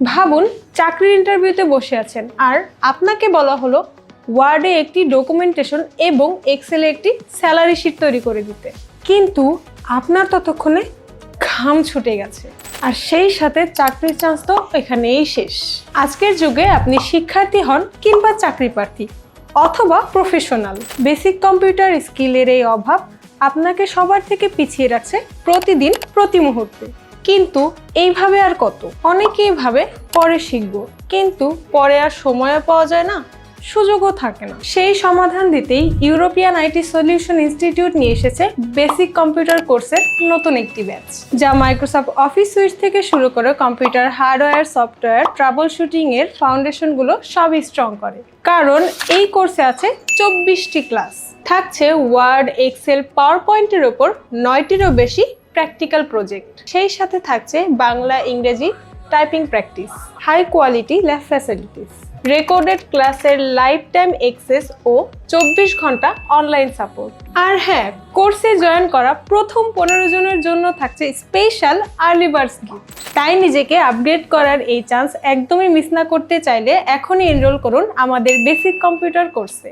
ভাবুন, চাকরির ইন্টারভিউতে বসে আছেন। আর আপনাকে বলা হলো ওয়ার্ডে একটি ডকুমেন্টেশন এবং এক্সেলে একটি স্যালারি শিট তৈরি করে দিতে। কিন্তু আপনার ততক্ষণে ঘাম ছুটে গেছে। আর সেই সাথে চাকরির চান্স তো এখানেই শেষ। আজকের যুগে আপনি শিক্ষার্থী হন কিংবা চাকরি প্রার্থী, অথবা প্রফেশনাল বেসিক কম্পিউটার স্কিলের এই অভাব আপনাকে সবার থেকে পিছিয়ে রাখছে প্রতিদিন, প্রতি মুহূর্তে। কিন্তু এইভাবে আর কত? অনেকেই ভাবে পরে শিখব, কিন্তু পরে আর সময়ও পাওয়া যায় না, সুযোগও থাকে না। সেই সমাধান দিতেই ইউরোপিয়ান আইটি সলিউশন ইনস্টিটিউট নিয়ে এসেছে বেসিক কম্পিউটার কোর্সের নতুন একটি ব্যাচ, যা মাইক্রোসফট অফিস সুইচ থেকে শুরু করে computer hardware, software troubleshooting এর ফাউন্ডেশনগুলো সবই স্ট্রং করে। কারণ এই কোর্সে আছে চব্বিশটি ক্লাস, থাকছে ওয়ার্ড এক্সেল পাওয়ার পয়েন্টের ওপর নয়টিরও বেশি প্র্যাকটিক্যাল প্রজেক্ট সেই সাথে থাকছে বাংলা ইংরেজি typing practice high quality lab facilities recorded ক্লাসের লাইফ টাইম এক্সেস ও চব্বিশ ঘণ্টা অনলাইন সাপোর্ট আর হ্যাঁ কোর্সে জয়েন করা প্রথম পনেরো জনের জন্য থাকছে স্পেশাল আর্লি বার্ডস গিফট তাই নিজেকে আপডেট করার এই চান্স একদমই মিস না করতে চাইলে এখনই এনরোল করুন আমাদের বেসিক কম্পিউটার কোর্সে